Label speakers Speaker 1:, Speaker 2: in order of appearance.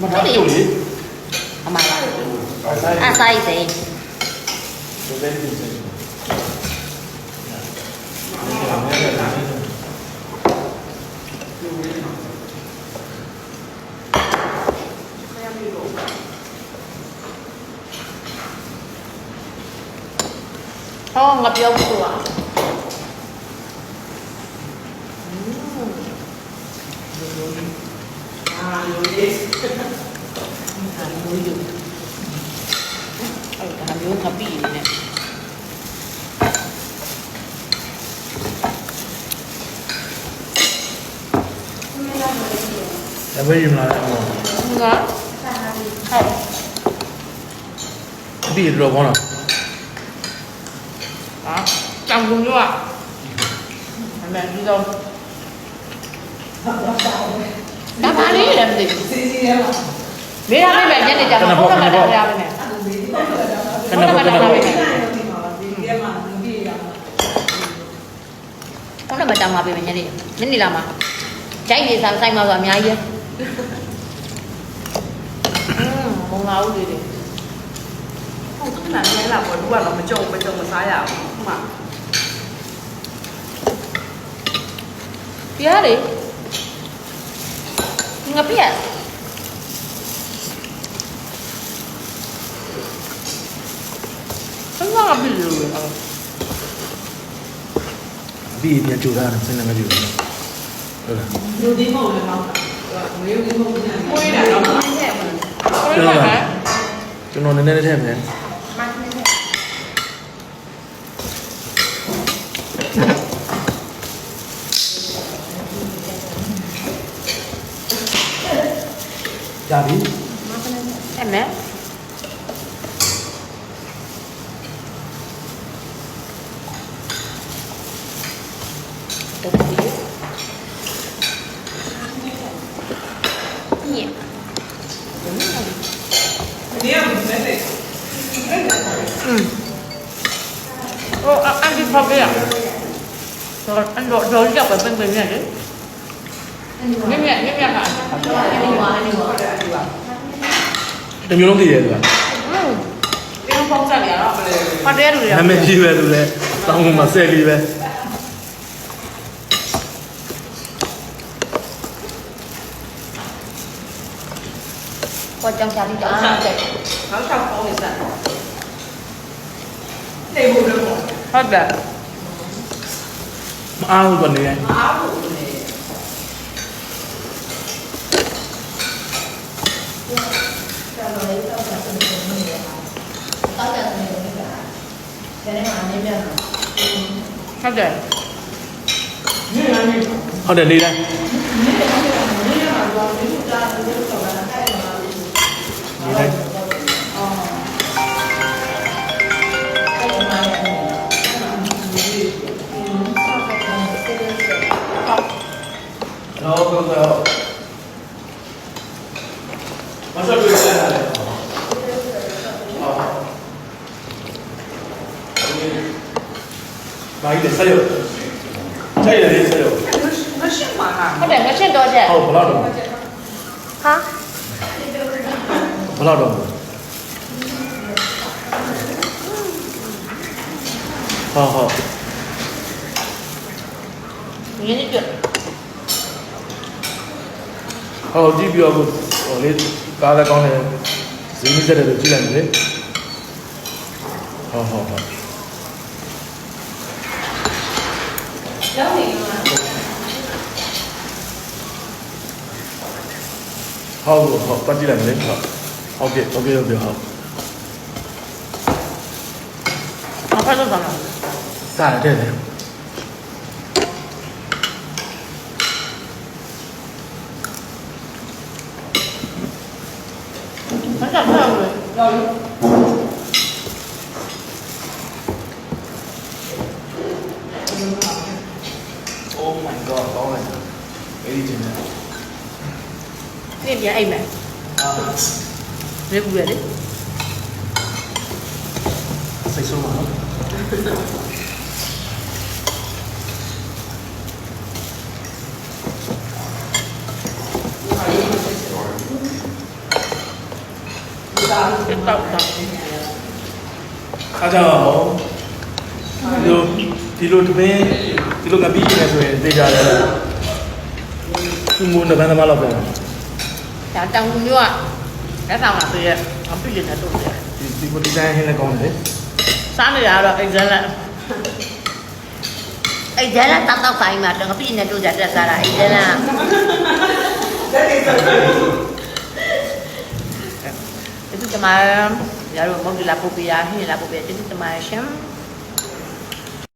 Speaker 1: Manaccoli? Amara. Ah, sai te.
Speaker 2: Oh, nggak biar tua.
Speaker 1: Hmm. Ah, อ
Speaker 2: ยู่เออทำ
Speaker 1: ยุ่งทับ
Speaker 2: ปีเนี่ยแล้
Speaker 3: วไป
Speaker 2: ยิมร้านอะไรมั้
Speaker 1: งเงาะใช่บี
Speaker 2: ดรอ
Speaker 1: บก่อนอ่ะ
Speaker 2: อ่ะจังกุ้งด้วยอ่ะแม่พี่ดง Đã phá lý
Speaker 3: làm gì? စီရဲမှာ
Speaker 2: မေးရမယ်ညနေကြမှာဘုရားမတော်ရမယ်
Speaker 1: ခဏပေါ့ခဏပေါ့
Speaker 3: ဒီမှာပါဒီရဲမှာဒီပြေးရမှာ
Speaker 2: ဘုရားမတောင်းပါပဲညနေညနေလာမှာကြိုက်နေစားဆိုင်မှာဆိုအများကြီးอืมမုံလာဦးလေးတွေ
Speaker 3: ဟုတ်ကဲ့နားလဲလာပေါ်လူကတော့မကြုံမကြုံမစားရဘူးမှ
Speaker 2: ပြားလေငါပြက်ဘယ် မှာပြီလို့လဲ
Speaker 1: ဒီပြန်ကြိုတာစနေမကြိုဟုတ်လား
Speaker 3: လူဒီမဟုတ်လည်းမဟုတ်တာငွေဒီမဟုတ်ဘူးညာ
Speaker 2: ကိုရတာတော့မင်းရဲ့မလို့ကိုရတာ
Speaker 1: ကျွန်တော်နည်းနည်းလေးထည့်မယ်ကြာပြီ
Speaker 2: အဲ့မဲ့ တော့ဒီည
Speaker 3: နေရမယ်တဲ့
Speaker 2: Mm. Oh, anh đi phòng kia à? Rồi, anh đổ rồi đi đọc ở bên bên này đấy. Nghe nhẹ, nghe nhẹ hả? Anh đi ngoài, anh đi ngoài.
Speaker 1: တစ်မျိုးလုံးတည်ရတယ်ကွာ
Speaker 2: Ừ.
Speaker 3: ဒီဖုန်းဆက်ရတော့မလဲ
Speaker 2: Phát đen rồi
Speaker 1: နာ
Speaker 2: à?
Speaker 1: မည်ကြီးပဲသူလဲတောင်းမှာဆယ်ပြီးပဲ
Speaker 2: 권장
Speaker 3: 자리 잡는데. 항상 거기서. 내
Speaker 2: 모르고.
Speaker 1: 하다. 아우 건데. 아우
Speaker 3: 건데. Sao
Speaker 2: vậy? Thôi
Speaker 1: để đi đây. 好，好，好，好，好，好，马上注意，好，买点菜哟，菜也得买哟。那行嘛哈，两个现多少钱？哦，
Speaker 3: 不那个。好。
Speaker 2: Phát đẻ nó chết đôi chạy.
Speaker 1: ဟုတ်ဘယ်တော့တော့
Speaker 2: Hả?
Speaker 1: ဘယ်တော့တော့ဟောဟော
Speaker 2: Nghe đi chuyện.
Speaker 1: ဟောကြည့်ပြောကိုဟိုလေးကားလည်းကောင်းတယ်ဈေးမဆက်တယ်လို့ကြည့်လိုက်မယ်လေဟောဟောဟော
Speaker 3: ကျောင်းနေမှာ
Speaker 1: ဟောဟောပတ်ကြည့်လိုက်မယ်လေဟုတ် OK OK OK 好。
Speaker 2: 好快就咱
Speaker 1: 们。再来这里。
Speaker 2: 很想看我
Speaker 3: 要
Speaker 1: 要。Oh my god, có rồi. Cái gì chuyện này? Cái gì vậy em
Speaker 2: này? À. em mẹ?
Speaker 1: အာ
Speaker 2: Nghe bùi đấy.
Speaker 1: စိတ်ဆိုးပါနော်
Speaker 3: ဒီ
Speaker 2: တောက်တာ
Speaker 1: အားကြောင့်ဒီလိုဒီလိုတပင်းဒီလိုငါပြီးနေဆိုရင်သိကြတယ်သူမိုးနှစ်ပန်းသမားလောက်ပဲ
Speaker 2: ဒါတောင်မျိုးอ่ะအဲ့ဆောင်လာပြည့်အပြည့်နဲ့တို့တယ်
Speaker 1: ဒီဒီကိုဒီဇိုင်းဟင်းလည်းကောင်းတယ်
Speaker 2: စားနေရတော့ excellent
Speaker 4: အဲ့ဒါလည်းတောက်တောက်ဆိုင်မှာတော့ပြည့်နေတို့ကြတက်စားတာအဲ့ဒါလား
Speaker 2: ဒီတမန်ရတော့မဟုတ်လာပူပြရဟင်းလာပူပြဒီတမန်ရှင်